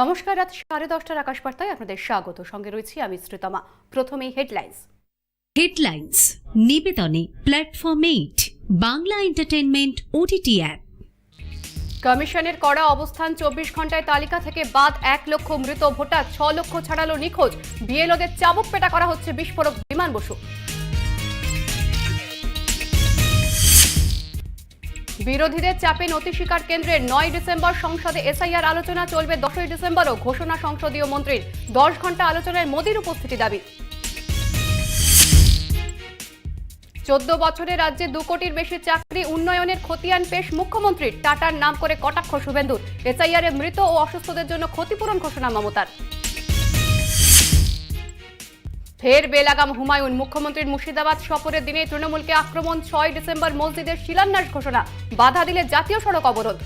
নমস্কার রাত সাড়ে দশটার আকাশবার্তায় আপনাদের স্বাগত। সঙ্গে রয়েছি আমি শ্রীতমা। প্রথমেই headlines. Headlines নিবেদনে platform eight Bangla entertainment OTT app. কমিশনের কড়া অবস্থান চব্বিশ ঘন্টায় তালিকা থেকে বাদ এক লক্ষ মৃত ভোটার ছ লক্ষ ছাড়ালো নিখোঁজ। বিএলওদের চাবুক পেটা করা হচ্ছে বিস্ফোরক বিমান বসু। বিরোধীদের চাপে নথি স্বীকার কেন্দ্রের নয় ডিসেম্বর সংসদে এসআইআর আলোচনা চলবে দশই ডিসেম্বরও, ঘোষণা সংসদীয় মন্ত্রীর। দশ ঘণ্টা আলোচনায় মোদীর উপস্থিতি দাবি। চোদ্দ বছরে রাজ্যে দু কোটির বেশি চাকরি উন্নয়নের খতিয়ান পেশ মুখ্যমন্ত্রীর। টাটার নাম করে কটাক্ষ শুভেন্দুর। এসআইআর মৃত ও অসুস্থদের জন্য ক্ষতিপূরণ ঘোষণা মমতার। ফের বেলাগাম হুমায়ুন, মুখ্যমন্ত্রীর মুর্শিদাবাদ সফরের দিনে তৃণমূলকে আক্রমণ, ছয় ডিসেম্বর মসজিদের শিলান্যাস ঘোষণা, বাধা দিলে জাতীয় সড়ক অবরোধ।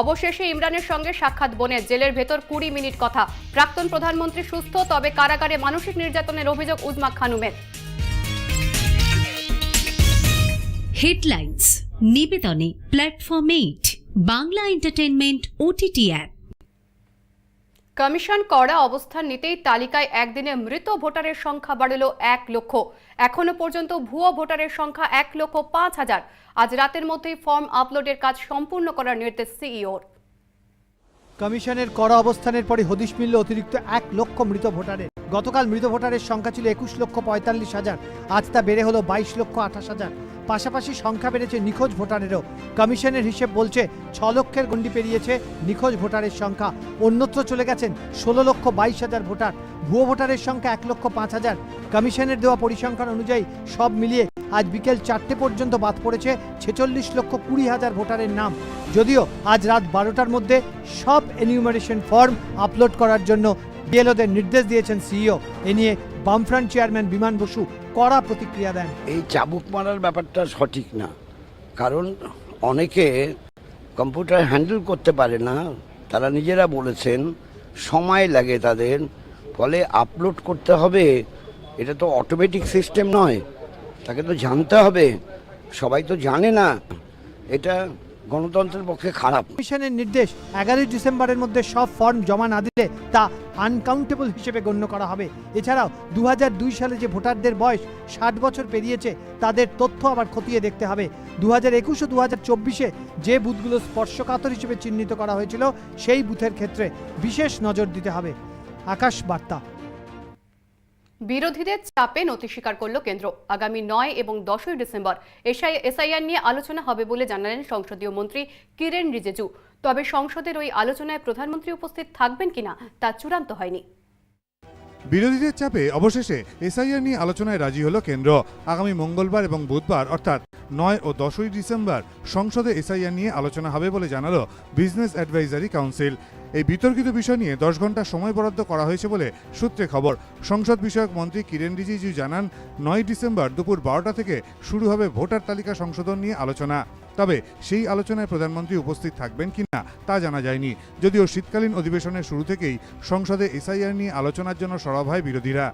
অবশেষে ইমরানের সঙ্গে সাক্ষাৎ বনে, জেলের ভেতর কুড়ি মিনিট কথা। প্রাক্তন প্রধানমন্ত্রী সুস্থ, তবে কারাগারে মানসিক নির্যাতনের অভিযোগ উজমা খানুমের। Headlines নিবেদনে platform eight Bangla entertainment OTT app commission কড়া অবস্থান নিতেই তালিকায় একদিনে মৃত ভোটারের সংখ্যা বাড়ল এক লক্ষ। এখনও পর্যন্ত ভুয়ো ভোটারের সংখ্যা এক লক্ষ পাঁচ হাজার। আজ রাতের মধ্যেই ফর্ম আপলোডের কাজ সম্পূর্ণ করার নির্দেশ সিইওর। কমিশনের কড়া অবস্থানের পরে হদিশ মিলল অতিরিক্ত এক লক্ষ মৃত ভোটারের। গতকাল মৃত ভোটারের সংখ্যা ছিল একুশ লক্ষ পঁয়তাল্লিশ হাজার। আজ তা বেড়ে হলো বাইশ লক্ষ আঠাশ হাজার। পাশাপাশি সংখ্যা বেড়েছে নিখোঁজ ভোটারেরও। কমিশনের হিসেব বলছে, ছ লক্ষের গণ্ডি পেরিয়েছে নিখোঁজ ভোটারের সংখ্যা। অন্যত্র চলে গেছেন ষোলো লক্ষ বাইশ হাজার ভোটার। ভুয়ো ভোটারের সংখ্যা এক লক্ষ পাঁচ হাজার। কমিশনের দেওয়া পরিসংখ্যান অনুযায়ী সব মিলিয়ে আজ বিকেল চারটে পর্যন্ত বাদ পড়েছে ছেচল্লিশ লক্ষ কুড়ি হাজার ভোটারের নাম। যদিও আজ রাত বারোটার মধ্যে সব এনিউমারেশন ফর্ম আপলোড করার জন্য বিএলওদের নির্দেশ দিয়েছেন সিইও। এ নিয়ে বামফ্রন্ট চেয়ারম্যান বিমান বসু কড়া প্রতিক্রিয়া দেন। এই চাবুক মারার ব্যাপারটা সঠিক না। কারণ অনেকে কম্পিউটার হ্যান্ডেল করতে পারে না, তারা নিজেরা বলেছেন সময় লাগে তাদের, ফলে আপলোড করতে হবে। এটা তো অটোমেটিক সিস্টেম নয়, তাকে তো জানতে হবে। সবাই তো জানে না। এটা গণতন্ত্রের পক্ষে খারাপ। কমিশনের নির্দেশ এগারোই ডিসেম্বরের মধ্যে সব ফর্ম জমা না দিলে তা আনকাউন্টেবল হিসেবে গণ্য করা হবে। এছাড়াও দু হাজার দুই সালে যে ভোটারদের বয়স ষাট বছর পেরিয়েছে, তাদের তথ্য আবার খতিয়ে দেখতে হবে। দু হাজার একুশ ও দু হাজার চব্বিশে যে বুথগুলো স্পর্শকাতর হিসেবে চিহ্নিত করা হয়েছিল, সেই বুথের ক্ষেত্রে বিশেষ নজর দিতে হবে। আকাশ বার্তা। বিরোধীদের চাপে নথি স্বীকার করল কেন্দ্র। আগামী নয় এবং দশই ডিসেম্বর এসআইআর নিয়ে আলোচনা হবে বলে জানালেন সংসদীয় মন্ত্রী কিরেন রিজেজু। তবে সংসদের ওই আলোচনায় প্রধানমন্ত্রী উপস্থিত থাকবেন কিনা তা চূড়ান্ত হয়নি। বিরোধীদের চাপে অবশেষে এসআইআর নিয়ে আলোচনায় রাজি হলো কেন্দ্র। আগামী মঙ্গলবার এবং বুধবার, অর্থাৎ নয় ও দশই ডিসেম্বর, সংসদে এসআইআর নিয়ে আলোচনা হবে বলে জানালো বিজনেস অ্যাডভাইজারি কাউন্সিল। এই বিতর্কিত বিষয় নিয়ে দশ ঘণ্টা সময় বরাদ্দ করা হয়েছে বলে সূত্রে খবর। সংসদ বিষয়ক মন্ত্রী কিরেন রিজিজু জানান, নয় ডিসেম্বর দুপুর বারোটা থেকে শুরু হবে ভোটার তালিকা সংশোধন নিয়ে আলোচনা। তবে সেই আলোচনায় প্রধানমন্ত্রী উপস্থিত থাকবেন কিনা তা জানা যায়নি যদিও শীতকালীন অধিবেশনের শুরু থেকেই সংসদে এসআইআর নিয়ে আলোচনার জন্য সরব হয় বিরোধীরা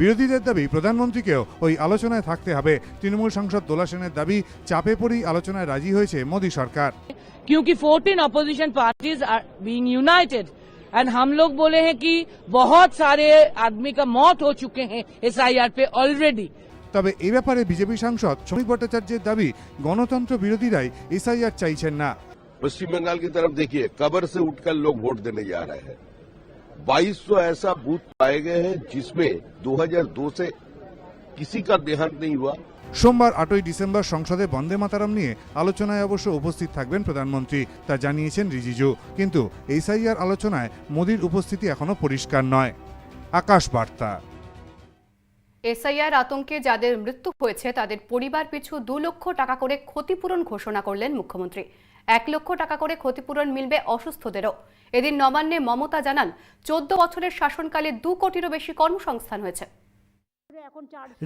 বিরোধীদের দাবি প্রধানমন্ত্রীকেও ওই আলোচনায় থাকতে হবে তৃণমূল সাংসদ দোলা সেনের দাবি চাপে পড়েই আলোচনায় রাজি হয়েছে মোদী সরকার क्योंकि 14 opposition parties are being united and हम लोग बोले हैं कि बहुत सारे आदमी का मौत हो चुके हैं एसआईआर पे ऑलरेडी তবে এ ব্যাপারে বিজেপি সাংসদ শ্রমিক ভট্টাচার্যের দাবি গণতন্ত্র বিরোধীরাই এসআইআর চাইছেন না पश्चिम बंगाल की तरफ देखिए कबर से उठकर लोग वोट देने जा रहे हैं 2200 ऐसा बूथ पाए गए हैं जिसमें 2002 से किसी का देहांत नहीं हुआ সোমবার আটই ডিসেম্বর সংসদে বন্দে মাতারাম নিয়ে আলোচনায় অবশ্য উপস্থিত থাকবেন প্রধানমন্ত্রী তা জানিয়েছেন রিজিজু কিন্তু এসআইআর আলোচনায় মোদীর উপস্থিতি এখনো পরিষ্কার নয় আকাশ বার্তা এসআইআর আতঙ্কে যাদের মৃত্যু হয়েছে, তাদের পরিবার পিছু দু লক্ষ টাকা করে ক্ষতিপূরণ ঘোষণা করলেন মুখ্যমন্ত্রী। এক লক্ষ টাকা করে ক্ষতিপূরণ মিলবে অসুস্থদেরও। এদিন নবান্নে মমতা জানান, চোদ্দ বছরের শাসনকালে দু কোটিরও বেশি কর্মসংস্থান হয়েছে।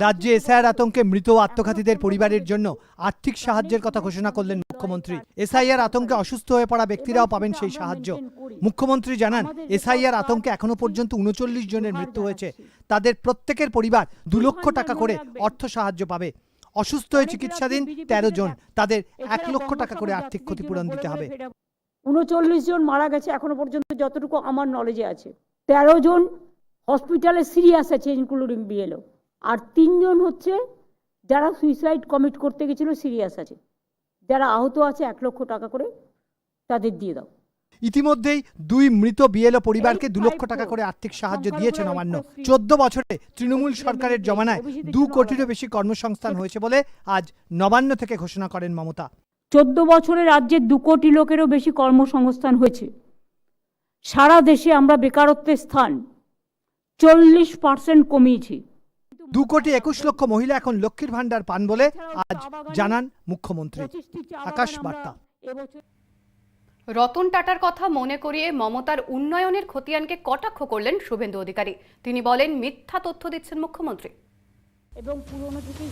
রাজ্যে এসআইআর আতঙ্কে মৃত আত্মঘাতীদের পরিবারের জন্য আর্থিক সাহায্যের কথা ঘোষণা করলেন মুখ্যমন্ত্রী। এসআইআর আতঙ্কে অসুস্থ হয়ে পড়া ব্যক্তিরাও পাবেন সেই সাহায্য। মুখ্যমন্ত্রী জানান, এসআইআর আতঙ্কে এখনও পর্যন্ত উনচল্লিশ জনের মৃত্যু হয়েছে। তাদের প্রত্যেকের পরিবার দু লক্ষ টাকা করে অর্থ সাহায্য পাবে। অসুস্থ হয়ে চিকিৎসাধীন তেরো জন। তাদের এক লক্ষ টাকা করে আর্থিক ক্ষতিপূরণ দিতে হবে। উনচল্লিশ জন মারা গেছে এখনও পর্যন্ত যতটুকু আমার নলেজে আছে। তেরো জন হসপিটালে সিরিয়াস আছে ইনক্লুডিং বিএলও আর তিনজন হচ্ছে যারা সুইসাইড কমিট করতে গেছিল সিরিয়াস আছে। যারা আহত আছে এক লক্ষ টাকা করে তাদের দিয়ে দাও। ইতিমধ্যেই দুই মৃত বিএলও পরিবারকে দু লক্ষ টাকা করে আর্থিক সাহায্য দিয়েছে নবান্ন। চোদ্দ বছরে তৃণমূল সরকারের জমানায় দু কোটিরও বেশি কর্মসংস্থান হয়েছে বলে আজ নবান্ন থেকে ঘোষণা করেন মমতা। চোদ্দ বছরে রাজ্যে দু কোটি লোকেরও বেশি কর্মসংস্থান হয়েছে। সারা দেশে আমরা বেকারত্বের স্থান। চল্লিশ পার্সেন্ট কমিয়েছি। দু কোটি একুশ লক্ষ মহিলা এখন লক্ষ্মীর ভান্ডার পান বলে আজ জানান মুখ্যমন্ত্রী। আকাশ বার্তা। রতন টাটার কথা মনে করিয়ে মমতার উন্নয়নের খতিয়ানকে কটাক্ষ করলেন শুভেন্দু অধিকারী। তিনি বলেন মিথ্যা তথ্য দিচ্ছেন মুখ্যমন্ত্রী। এবং পুরনো থেকেই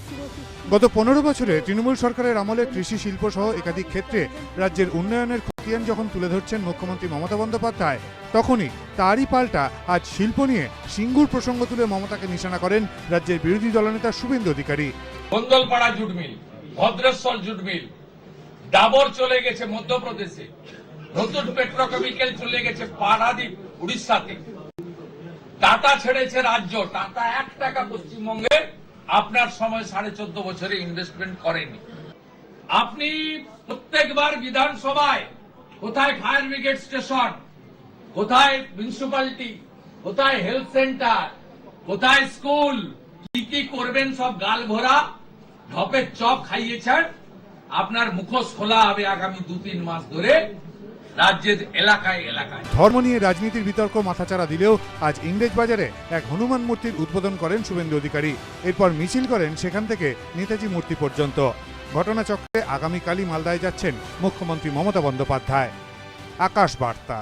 গত পনেরো বছরে তৃণমূল সরকারের আমলে কৃষি শিল্প সহ একাধিক ক্ষেত্রে রাজ্যের উন্নয়নের খতিয়ান যখন তুলে ধরছেন মুখ্যমন্ত্রী মমতা বন্দ্যোপাধ্যায় তখনই তারই পাল্টা আজ শিল্প নিয়ে সিঙ্গুর প্রসঙ্গ তুলে মমতাকে নিশানা করেন রাজ্যের বিরোধী দলনেতা Suvendu Adhikari. Jute mill Bhadreswar jute mill Dabur চলে গেছে মধ্যপ্রদেশে। নতুন পেট্রোকেমিক্যাল চলে গেছে পারাদ্বীপ উড়িষ্যাতে। টাটা ছেড়েছে রাজ্য। টাটা এক টাকা পশ্চিমবঙ্গে আপনার সময় সাড়ে চোদ্দ বছরে ইনভেস্টমেন্ট করেনি। আপনি প্রত্যেকবার বিধানসভায় কোথায় ফায়ার ব্রিগেড স্টেশন কোথায় মিউনিসিপালিটি কোথায় হেলথ সেন্টার কোথায় স্কুল কি কি করবেন সব গাল ভরা, ঢপের চপ খাইয়েছেন, আপনার মুখোশ খোলা হবে আগামী দু তিন মাস ধরে। রাজ্যের এলাকায় এলাকায়। ধর্ম নিয়ে রাজনীতির বিতর্ক মাথাচাড়া দিলেও আজ ইংরেজ বাজারে এক হনুমান মূর্তির উদ্বোধন করেন শুভেন্দু অধিকারী। এরপর মিছিল করেন সেখান থেকে নেতাজি মূর্তি পর্যন্ত। ঘটনাচক্রে আগামীকালই মালদায় যাচ্ছেন মুখ্যমন্ত্রী মমতা বন্দ্যোপাধ্যায়। আকাশ বার্তা।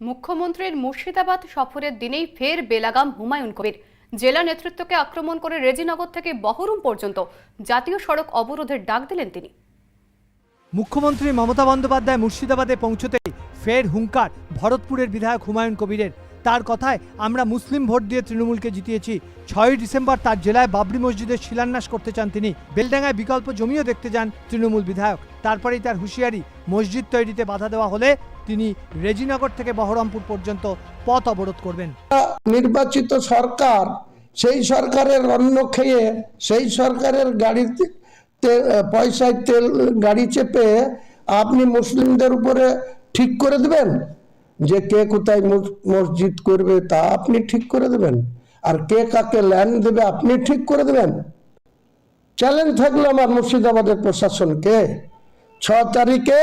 মুখ্যমন্ত্রীর মুর্শিদাবাদ সফরের দিনেই ফের বেলাগাম হুমায়ুন কবির। জেলা নেতৃত্বকে আক্রমণ করে রেজিনগর থেকে বহরুম পর্যন্ত জাতীয় সড়ক অবরোধের ডাক দিলেন তিনি। মুখ্যমন্ত্রী মমতা বন্দ্যোপাধ্যায় মুর্শিদাবাদে পৌঁছতেই ফের হুঙ্কার, ভরতপুরের বিধায়ক হুমায়ুন কবিরের। তার কথায়, আমরা মুসলিম ভোট দিয়ে তৃণমূলকে জিতিয়েছি। ছয়ই ডিসেম্বর তার জেলায় বাবরি মসজিদের শিলান্যাস করতে চান তিনি। বেলডাঙ্গায় বিকল্প জমিও দেখতে যান তৃণমূল বিধায়ক। তারপরেই তার হুঁশিয়ারি, মসজিদ তৈরিতে বাধা দেওয়া হলে তিনি রেজিনগর থেকে বহরমপুর পর্যন্ত পথ অবরোধ করবেন। নির্বাচিত সরকার, সেই সরকারের অন্ন খেয়ে সেই সরকারের গাড়িতে পয়সায় তেল, গাড়ি চেপে আপনি মুসলিমদের উপরে ঠিক করে দেবেন? যে কে কোথায় মসজিদ করবে তা আপনি ঠিক করে দেবেন। আর কে কাকে ল্যান্ড দেবে আপনি ঠিক করে দেবেন। চ্যালেঞ্জ থাকল আমার মুর্শিদাবাদের প্রশাসনকে ছ তারিখে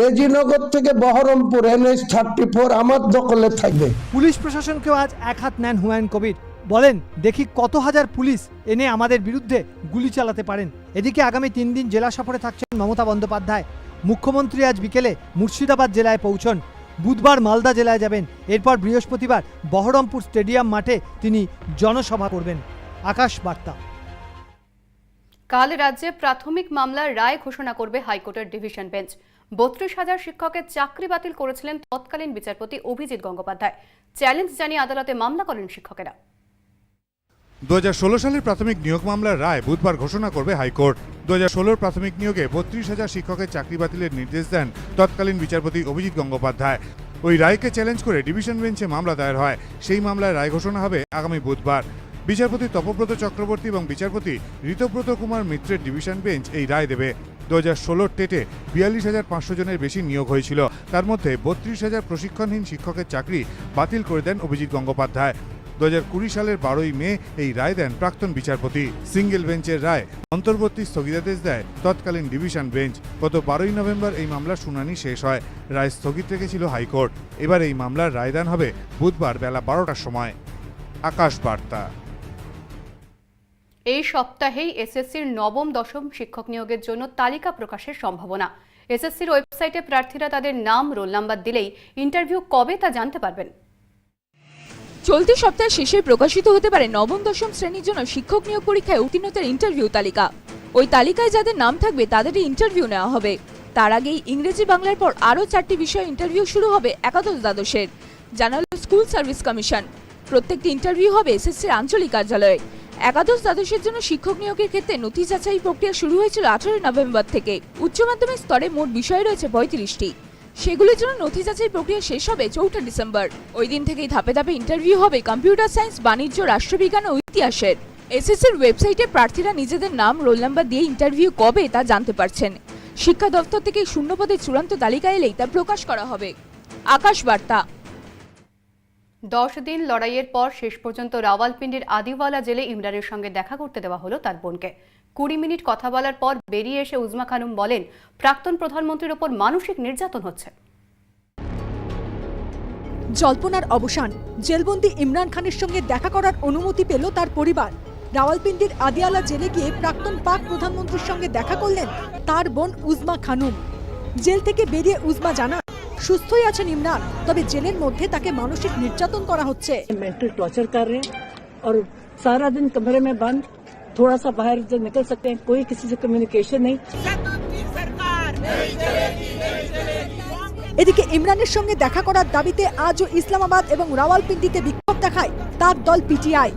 রেজিনগর থেকে বহরমপুর এনএস থার্টি ফোর আমার দখলে থাকবে। পুলিশ প্রশাসনকেও আজ এক হাত নেন হুমায়ুন কবির। বলেন, দেখি কত হাজার পুলিশ এনে আমাদের বিরুদ্ধে গুলি চালাতে পারেন। এদিকে আগামী তিন দিন জেলা সফরে থাকছেন মমতা বন্দ্যোপাধ্যায়। মুখ্যমন্ত্রী আজ বিকেলে মুর্শিদাবাদ জেলায় পৌঁছন। বুধবার মালদা জেলায় যাবেন। এরপর বৃহস্পতিবার বহরমপুর স্টেডিয়াম মাঠে তিনি জনসভা করবেন। আকাশ বার্তা। কাল রাজ্যে প্রাথমিক মামলার রায় ঘোষণা করবে হাইকোর্টের ডিভিশন বেঞ্চ। বত্রিশ হাজার শিক্ষকের চাকরি বাতিল করেছিলেন তৎকালীন বিচারপতি অভিজিৎ গঙ্গোপাধ্যায়। চ্যালেঞ্জ জানিয়ে আদালতে মামলা করেন শিক্ষকেরা। দু হাজার ষোলো সালের প্রাথমিক নিয়োগ মামলার রায় বুধবার ঘোষণা করবে হাইকোর্ট। দু হাজার প্রাথমিক নিয়োগে বত্রিশ হাজার শিক্ষকের চাকরি বাতিলের নির্দেশ দেন তৎকালীন বিচারপতি অভিজিৎ গঙ্গোপাধ্যায়। ওই রায়কে চ্যালেঞ্জ করে ডিভিশন বেঞ্চে মামলা দায়ের হয়। সেই মামলায় রায় ঘোষণা হবে আগামী বুধবার। বিচারপতি তপব্রত চক্রবর্তী এবং বিচারপতি ঋতব্রত কুমার মিত্রের ডিভিশন বেঞ্চ এই রায় দেবে। দু হাজার ষোলোর টেটে বিয়াল্লিশ হাজার পাঁচশো জনের বেশি নিয়োগ হয়েছিল। তার মধ্যে বত্রিশ হাজার প্রশিক্ষণহীন শিক্ষকের চাকরি বাতিল করে দেন অভিজিৎ গঙ্গোপাধ্যায়। দু হাজার কুড়ি সালের বারোই মে এই রায় দেন প্রাক্তন বিচারপতি। সিঙ্গেল বেঞ্চের রায় অন্তর্বর্তী স্থগিতাদেশ দেয় তৎকালীন ডিভিশন বেঞ্চ। গত বারোই নভেম্বর এই মামলার শুনানি শেষ হয়। রায় স্থগিত রেখেছিল হাইকোর্ট। এবার এই মামলার রায়দান হবে বুধবার বেলা বারোটার সময়। আকাশ বার্তা। এই সপ্তাহেই এসএসসির নবম, দশম শিক্ষক নিয়োগের জন্য তালিকা প্রকাশের সম্ভাবনা। এসএসসির ওয়েবসাইটে প্রার্থীরা তাদের নাম, রোল নাম্বার দিলেই ইন্টারভিউ কবে তা জানতে পারবেন। চলতি সপ্তাহের শেষে প্রকাশিত হতে পারে নবম, দশম শ্রেণির জন্য শিক্ষক নিয়োগ পরীক্ষায় উত্তীর্ণতার ইন্টারভিউ তালিকা। ওই তালিকায় যাদের নাম থাকবে তাদেরই ইন্টারভিউ নেওয়া হবে। তার আগেই ইংরেজি বাংলার পর আরও চারটি বিষয়ে ইন্টারভিউ শুরু হবে একাদশ দ্বাদশের, জানালো স্কুল সার্ভিস কমিশন। প্রত্যেকটি ইন্টারভিউ হবে এসএসসির আঞ্চলিক কার্যালয়ে। একাদশ দ্বাদশের জন্য শিক্ষক নিয়োগের ক্ষেত্রে নথি যাচাই প্রক্রিয়া শুরু হয়েছিল আঠারোই নভেম্বর থেকে। উচ্চ মাধ্যমিক স্তরে মোট বিষয় রয়েছে পঁয়ত্রিশটি। সেগুলির জন্য নথি যাচাই প্রক্রিয়া শেষ হবে চৌঠা ডিসেম্বর। ওই দিন থেকেই ধাপে ধাপে ইন্টারভিউ হবে কম্পিউটার সায়েন্স বাণিজ্য, রাষ্ট্রবিজ্ঞান ও ইতিহাসের। এসএসসির ওয়েবসাইটে প্রার্থীরা নিজেদের নাম রোল নাম্বার দিয়ে ইন্টারভিউ কবে তা জানতে পারছেন। শিক্ষা দপ্তর থেকে শূন্যপদের চূড়ান্ত তালিকা এলেই তা প্রকাশ করা হবে। আকাশ বার্তা দশ দিন লড়াইয়ের পর শেষ পর্যন্ত রাওয়ালপিন্ডির আদিওয়ালা জেলে ইমরানের সঙ্গে দেখা করতে দেওয়া হলো তার বোনকে। কুড়ি মিনিট কথা বলার পর বেরিয়ে এসে উজমা খানুম বলেন প্রাক্তন প্রধানমন্ত্রীর ওপর মানসিক নির্যাতন হচ্ছে জল্পনার অবসান জেলবন্দি ইমরান খানের সঙ্গে দেখা করার অনুমতি পেল তার পরিবার রাওয়ালপিন্ডির আদিয়ালা জেলে গিয়ে প্রাক্তন পাক প্রধানমন্ত্রীর সঙ্গে দেখা করলেন তার বোন উজমা খানুম জেল থেকে বেরিয়ে উজমা জানান সুস্থই আছেন ইমরান তবে জেলের মধ্যে তাকে মানসিক নির্যাতন করা হচ্ছে मेंटल टॉर्चर कर रहे हैं और सारा दिन कमरे में बंद थोड़ा सा बाहर जब निकल सकते हैं कोई किसी से कम्युनिकेशन नहीं এদিকে ইমরানের সঙ্গে দেখা করার দাবিতে আজও ইসলামাবাদ এবং রাওয়ালপিন্ডিতে বিক্ষোভ দেখায় তার দল পিটিআই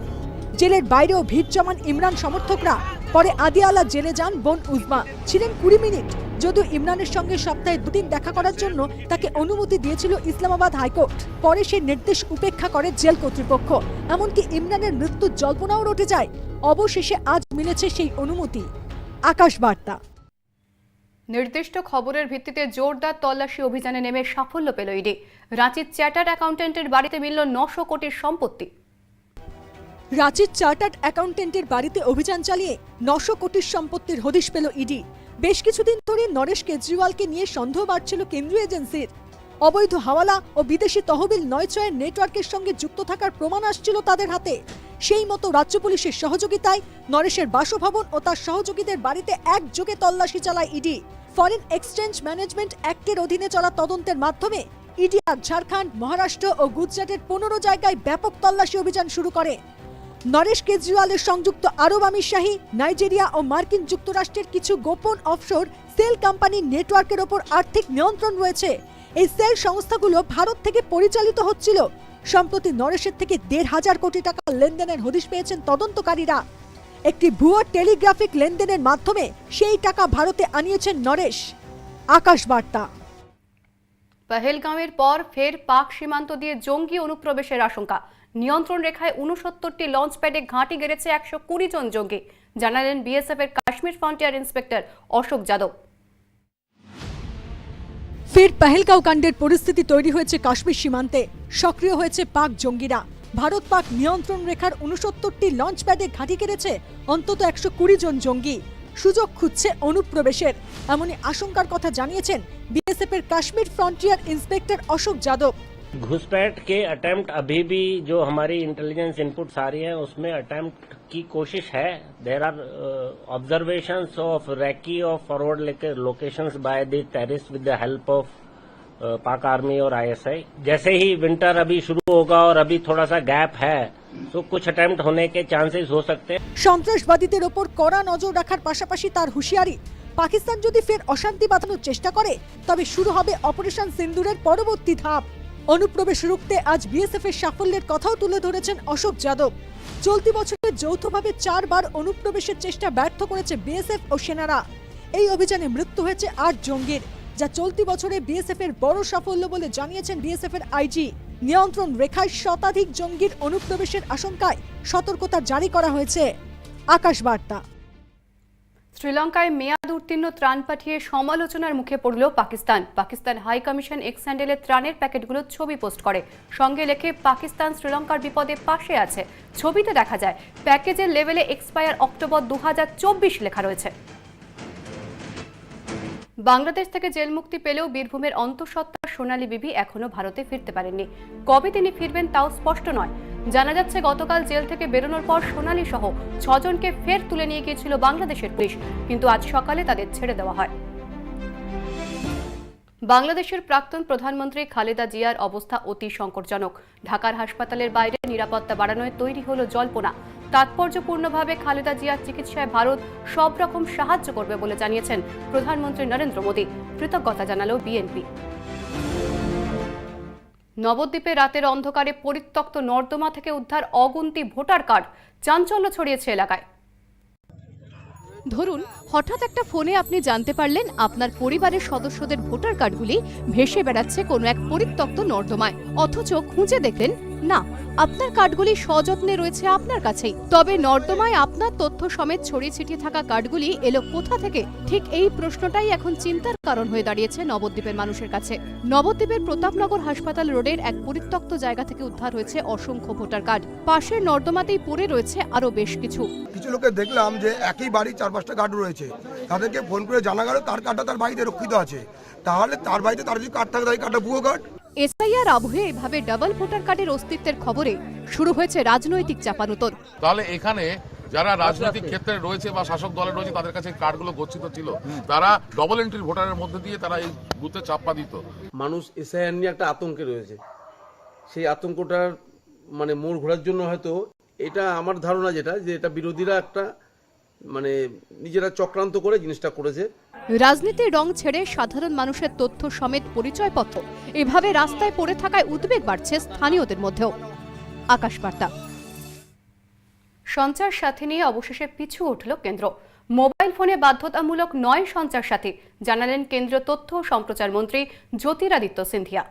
জেলের বাইরেও ভিড় জমান ইমরান সমর্থকরা পরে আদিয়ালা জেলে যান বোন উজমা ছিলেন কুড়ি মিনিট যদিও ইমরানের সঙ্গে সপ্তাহে দুদিন দেখা করার জন্য তাকে অনুমতি দিয়েছিল ইসলামাবাদ হাইকোর্ট পরে সেই নির্দেশ উপেক্ষা করে জেল কর্তৃপক্ষ। এমনকি ইমরানের মৃত্যুর জল্পনাও রটে যায়। অবশেষে আজ মিলেছে সেই অনুমতি। আকাশ বার্তা। নির্দিষ্ট খবরের ভিত্তিতে জোরদার তল্লাশি অভিযানে নেমে সাফল্য পেল ইডি। রাঁচির চ্যাটার্ড অ্যাকাউন্টেন্টের বাড়িতে মিলল নশো কোটির সম্পত্তি। রাঁচির চার্টার্ড অ্যাকাউন্টেন্টের বাড়িতে অভিযান চালিয়ে নশো কোটির সম্পত্তির হদিশ পেল ইডি। বেশ কিছুদিন ধরে নরেশ কেজরিওয়ালকে নিয়ে সন্দেহ বাড়ছিল কেন্দ্রীয় এজেন্সির। অবৈধ হাওয়ালা ও বিদেশি তহবিল নয়চয়ের নেটওয়ার্কের সঙ্গে যুক্ত থাকার প্রমাণ আসছিল তাদের হাতে। সেই মতো রাজ্য পুলিশের সহযোগিতায় নরেশের বাসভবন ও তার সহযোগীদের বাড়িতে একযোগে তল্লাশি চালায় ইডি। ফরেন এক্সচেঞ্জ ম্যানেজমেন্ট অ্যাক্টের অধীনে চলা তদন্তের মাধ্যমে ইডি আজ ঝাড়খণ্ড, মহারাষ্ট্র ও গুজরাটের পনেরো জায়গায় ব্যাপক তল্লাশি অভিযান শুরু করে। নরেশ কেজরিওয়ালের সংযুক্ত আরব আমিরশাহী নাইজেরিয়া ও মার্কিন যুক্তরাষ্ট্রের কিছু গোপন অফশোর সেল কোম্পানির নেটওয়ার্কের ওপর আর্থিক নিয়ন্ত্রণ রয়েছে। এই সেল সংস্থাগুলো ভারত থেকে পরিচালিত হচ্ছিল। সম্প্রতি নরেশের থেকে দেড় হাজার কোটি টাকা লেনদেনের হদিশ পেয়েছেন তদন্তকারীরা। একটি ভুয়ো টেলিগ্রাফিক লেনদেনের মাধ্যমে সেই টাকা ভারতে আনিয়েছেন নরেশ। আকাশ বার্তা পহেলগাঁওয়ের পর ফের পাক সীমান্ত দিয়ে জঙ্গি অনুপ্রবেশের আশঙ্কা। নিয়ন্ত্রণ রেখায় উনসত্তরটি লঞ্চ প্যাডে ঘাঁটি গেড়েছে একশো কুড়ি জন জঙ্গি জানালেন বিএসএফ এর কাশ্মীর ফ্রন্টিয়ার ইন্সপেক্টর অশোক যাদব। ফের পেহেলগাঁও কাণ্ডের পরিস্থিতি তৈরি হয়েছে কাশ্মীর সীমান্তে। সক্রিয় হয়েছে পাক জঙ্গিরা। ভারত পাক নিয়ন্ত্রণ রেখার উনসত্তরটি লঞ্চ প্যাডে ঘাঁটি কেড়েছে অন্তত একশো কুড়ি জন জঙ্গি সুযোগ খুঁজছে অনুপ্রবেশের। এমনই আশঙ্কার কথা জানিয়েছেন বিএসএফ এর কাশ্মীর ফ্রন্টিয়ার ইন্সপেক্টর অশোক যাদব। घुसपैठ के अटेम्प्ट अभी भी जो हमारी इंटेलिजेंस इनपुट्स आ रही है उसमें अटेम्प्ट की कोशिश है there are observations of recce of forward locations by the terrorist with the help of Pak army और आईएसआई जैसे ही विंटर अभी शुरू होगा और अभी थोड़ा सा गैप है तो कुछ अटेम्प्ट होने के चांसेस हो सकते हैं সন্ত্রাসবাদীদের ওপর কড়া নজর রাখার পাশাপাশি তার হুঁশিয়ারি পাকিস্তান যদি ফের অশান্তি বাঁধানোর চেষ্টা করে তবে শুরু হবে অপারেশন সিন্দুরের পরবর্তী ধাপ অনুপ্রবেশ রুখতে আজ বিএসএফ এর সাফল্যের কথাও তুলে ধরেছেন অশোক যাদব। চলতি বছরে যৌথভাবে চারবার অনুপ্রবেশের চেষ্টা ব্যর্থ করেছে বিএসএফ ও সেনারা। এই অভিযানে মৃত্যু হয়েছে আট জঙ্গির, যা চলতি বছরে বিএসএফ এর বড় সাফল্য বলে জানিয়েছেন বিএসএফ এর আইজি নিয়ন্ত্রণ রেখায় শতাধিক জঙ্গির অনুপ্রবেশের আশঙ্কায় সতর্কতা জারি করা হয়েছে। আকাশ বার্তা। শ্রীলঙ্কায় মেয়াদ উত্তীর্ণ ত্রাণ পাঠিয়ে সমালোচনার মুখে পড়ল Pakistan. Pakistan high commission X হ্যান্ডেলে ত্রাণের প্যাকেটগুলো ছবি পোস্ট করে। সঙ্গে লেখে, পাকিস্তান শ্রীলঙ্কার বিপদে পাশে আছে। ছবিতে দেখা যায়, প্যাকেজের লেভেলে এক্সপায়ার অক্টোবর দুহাজার চব্বিশ লেখা রয়েছে। বাংলাদেশ থেকে জেল মুক্তি পেলেও বীরভূমের অন্তঃসত্ত্বা সোনালী বিবি এখনও ভারতে ফিরতে পারেননি। কবে তিনি ফিরবেন তাও স্পষ্ট নয়। জানা যাচ্ছে, গতকাল জেল থেকে বেরোনোর পর সোনালি সহ ছজনকে ফের তুলে নিয়ে গিয়েছিল বাংলাদেশের পুলিশ, কিন্তু আজ সকালে তাদের ছেড়ে দেওয়া হয়। বাংলাদেশের প্রাক্তন প্রধানমন্ত্রী খালেদা জিয়ার অবস্থা অতি সংকটজনক। ঢাকার হাসপাতালের বাইরে নিরাপত্তা বাড়ানোয় তৈরি হলো জল্পনা। তাৎপর্যপূর্ণভাবে খালেদা জিয়ার চিকিৎসায় ভারত সব রকম সাহায্য করবে বলে জানিয়েছেন প্রধানমন্ত্রী নরেন্দ্র মোদী। কৃতজ্ঞতা জানালো বিএনপি। নবদ্বীপে রাতের অন্ধকারে পরিত্যক্ত নর্দমা থেকে উদ্ধার অগুন্তি ভোটার কার্ড। চাঞ্চল্য ছড়িয়েছে এলাকায়। ধরুন, হঠাৎ একটা ফোনে আপনি জানতে পারলেন আপনার পরিবারের সদস্যদের ভোটার কার্ডগুলি ভেসে বেড়াচ্ছে কোনো এক পরিত্যক্ত নর্দমায়। অথচ খুঁজে দেখলেন না, আপনার কার্ডগুলি সযত্নে রয়েছে আপনার কাছেই। তবে নর্দমায় আপনার তথ্য সমেত ছড়িয়ে ছিটিয়ে থাকা কার্ডগুলি এলো কোথা থেকে? ঠিক এই প্রশ্নটাই এখন চিন্তার কারণ হয়ে দাঁড়িয়েছে নবদ্বীপের মানুষের কাছে। নবদ্বীপের প্রতাপনগর হাসপাতাল রোডের এক পরিত্যক্ত জায়গা থেকে উদ্ধার হয়েছে অসংখ্য ভোটার কার্ড। পাশের নর্দমাতেই পড়ে রয়েছে আরও বেশ কিছু। কিছু লোকে দেখলাম যে একই বাড়ি চার পাঁচটা কার্ড রয়েছে। তাদেরকে ফোন করে জানা গেল তার কার্ডটা তার বাড়িতে রক্ষিত আছে। তাহলে তার বাড়িতে তার যদি কার্ড থাকে তাই কার্ডটা ভুয়ো কার্ড? এসআইআর আবহে এভাবে ডাবল ভোটার কার্ডের অস্তিত্বের খবরে শুরু হয়েছে রাজনৈতিক চাপানুতর। তাহলে এখানে যারা রাজনৈতিক ক্ষেত্রে রয়েছে বা শাসক দলে রয়েছে তাদের কাছে কার্ডগুলো গচ্ছিত ছিল। তারা ডবল এন্ট্রি ভোটারের মধ্যে দিয়ে তারা এই বুথে চাপা দিত। মানুষ এসআইআর নিয়ে একটা আতঙ্কে রয়েছে। সেই আতঙ্কটার মানে মোড় ঘোরার জন্য হয়তো এটা আমার ধারণা যেটা যে এটা বিরোধীরা একটা মানে নিজেরা চক্রান্ত করে জিনিসটা করেছে। রাজনীতির রং ছেড়ে সাধারণ মানুষের তথ্য সমেত পরিচয়পত্র এভাবে রাস্তায় পড়ে থাকায় উদ্বেগ বাড়ছে স্থানীয়দের মধ্যেও। আকাশ বার্তা সঞ্চার সাথী নিয়ে অবশেষে পিছু উঠল কেন্দ্র। মোবাইল ফোনে বাধ্যতামূলক নয় সঞ্চার সাথী জানালেন কেন্দ্রীয় তথ্য ও সম্প্রচার মন্ত্রী জ্যোতিরাদিত্য সিন্ধিয়া।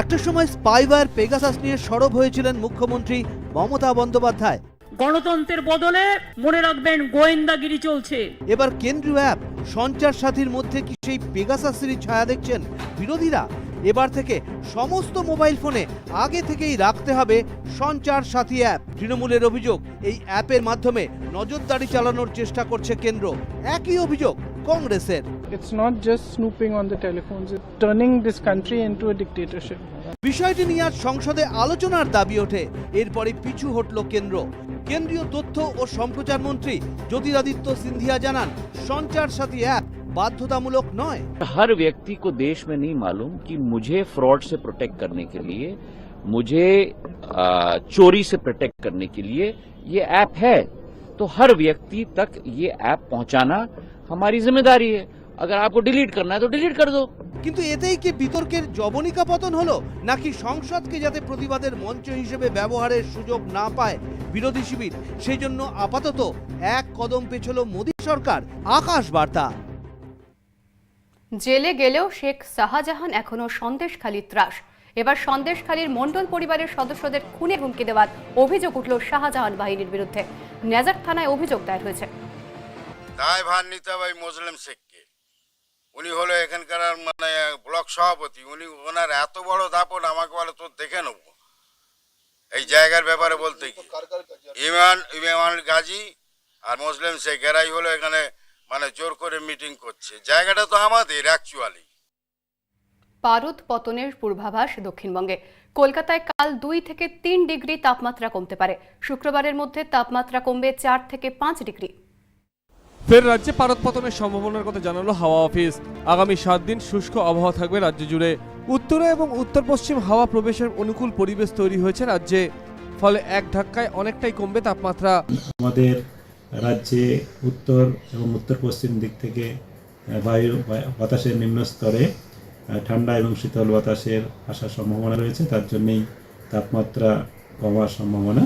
একটা সময় স্পাইওয়্যার পেগাসাস নিয়ে সরব হয়েছিলেন মুখ্যমন্ত্রী মমতা বন্দ্যোপাধ্যায়। গণতন্ত্রের বদলে মনে রাখবেন গোয়েন্দাগিরি চলছে। এবার কেন্দ্রীয় অ্যাপ সঞ্চার সাথীর মধ্যে কি সেই পেগাসাসেরই ছায়া দেখছেন বিরোধীরা? এবার থেকে সমস্ত মোবাইল ফোনে আগে থেকেই রাখতে হবে সঞ্চার সাথী অ্যাপ। তৃণমূলের অভিযোগ এই অ্যাপের মাধ্যমে নজরদারি চালানোর চেষ্টা করছে কেন্দ্র। একই অভিযোগ কংগ্রেসের। It's not just snooping on the telephones, it's turning this country into a dictatorship. বিষয়টি নিয়ে আজ সংসদে আলোচনার দাবি ওঠে। এরপরে পিছু হটল কেন্দ্র। কেন্দ্রীয় তথ্য ও সম্প্রচার মন্ত্রী জ্যোতিরাদিত্য সিন্ধিয়া জানান সঞ্চার সাথী অ্যাপ বাধ্যতামূলক নয় हर व्यक्ति को देश में नहीं मालूम कि मुझे फ्रॉड से प्रोटेक्ट करने के लिए मुझे आ, चोरी से प्रोटेक्ट करने के लिए ये ऐप है तो हर व्यक्ति तक ये ऐप पहुंचाना हमारी जिम्मेदारी है अगर आपको डिलीट करना है तो डिलीट कर दो কিন্তু এতেই কি বিতর্কের জবনিকা পতন হলো নাকি সংসদকে যাতে প্রতিবাদের মঞ্চ হিসেবে ব্যবহারের সুযোগ না পায় বিরোধী শিবির সেই জন্য আপাতত এক কদম পেছল মোদী সরকার আকাশ বার্তা জেলে গেলেও শেখ শাহজাহান এখনো সন্দেশখালীর ত্রাস এবার সন্দেশখালীর মণ্ডল পরিবারের সদস্যদের খুনে হুমকি দেওয়ার অভিযোগ উঠল শাহজাহান বাহিনীর বিরুদ্ধে নেজার থানায় অভিযোগ দায়ের হয়েছে দায় ভার নিতে হবে ওই মুসলিম শেখকে উনি হলো এখানকার মানে ব্লক সভাপতি। উনি ওনার এত বড় দাপট আমাকে বলে তোর দেখে নেব। এই জায়গার ব্যাপারে বলতে কি? ইমান ইমান গাজী আর মুসলিম শেখ। এরাই হলো এখানে মানে জোর করে মিটিং করছে। জায়গাটা তো আমাদের অ্যাকচুয়ালি পারদ পতনের পূর্বাভাস দক্ষিণবঙ্গে। কলকাতায় কাল দুই থেকে তিন ডিগ্রি তাপমাত্রা কমতে পারে। শুক্রবারের মধ্যে তাপমাত্রা কমবে চার থেকে পাঁচ ডিগ্রি। ফের রাজ্যে পারদ পতনের সম্ভাবনার কথা জানালো হাওয়া অফিস। আগামী সাত দিন শুষ্ক আবহাওয়া থাকবে রাজ্য জুড়ে। উত্তরে এবং উত্তর পশ্চিম হাওয়া প্রবেশের অনুকূল পরিবেশ তৈরি হয়েছে রাজ্যে, ফলে এক ধাক্কায় অনেকটাই কমবে তাপমাত্রা। আমাদের রাজ্যে উত্তর এবং উত্তর পশ্চিম দিক থেকে বায়ু বাতাসের নিম্ন স্তরে ঠান্ডা এবং শীতল বাতাসের আসার সম্ভাবনা রয়েছে। তার জন্যই তাপমাত্রা কমার সম্ভাবনা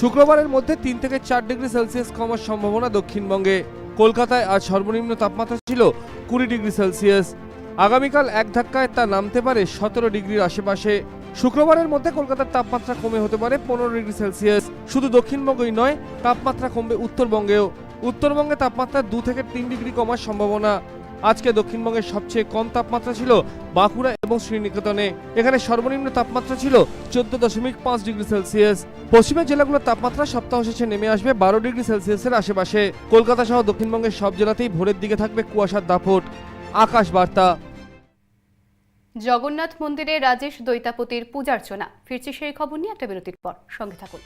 শুক্রবারের মধ্যে তিন থেকে চার ডিগ্রি সেলসিয়াস কমার সম্ভাবনা দক্ষিণবঙ্গে। কলকাতায় আজ সর্বনিম্ন তাপমাত্রা ছিল কুড়ি ডিগ্রি সেলসিয়াস। আগামীকাল এক ধাক্কায় তা নামতে পারে সতেরো ডিগ্রির আশেপাশে। শুক্রবারের মধ্যে কলকাতার তাপমাত্রা কমে হতে পারে পনেরো ডিগ্রি সেলসিয়াস। শুধু দক্ষিণবঙ্গই নয়, তাপমাত্রা কমবে উত্তরবঙ্গেও। উত্তরবঙ্গে তাপমাত্রা দু থেকে তিন ডিগ্রি কমার সম্ভাবনা। আজকে দক্ষিণবঙ্গের সবচেয়ে কম তাপমাত্রা ছিল বাঁকুড়া এবং শ্রীনিকেতনে। এখানে সর্বনিম্ন তাপমাত্রা ছিল চোদ্দ দশমিক পাঁচ ডিগ্রি সেলসিয়াস। পশ্চিমের জেলাগুলোর তাপমাত্রা সপ্তাহ শেষে নেমে আসবে বারো ডিগ্রি সেলসিয়াসের আশেপাশে। কলকাতা সহ দক্ষিণবঙ্গের সব জেলাতেই ভোরের দিকে থাকবে কুয়াশার দাপট। আকাশ বার্তা। জগন্নাথ মন্দিরে রাজেশ দৈতাপতির পূজার্চনা। ফিরছি সেই খবর নিয়ে একটা বিরতির পর। সঙ্গে থাকুন।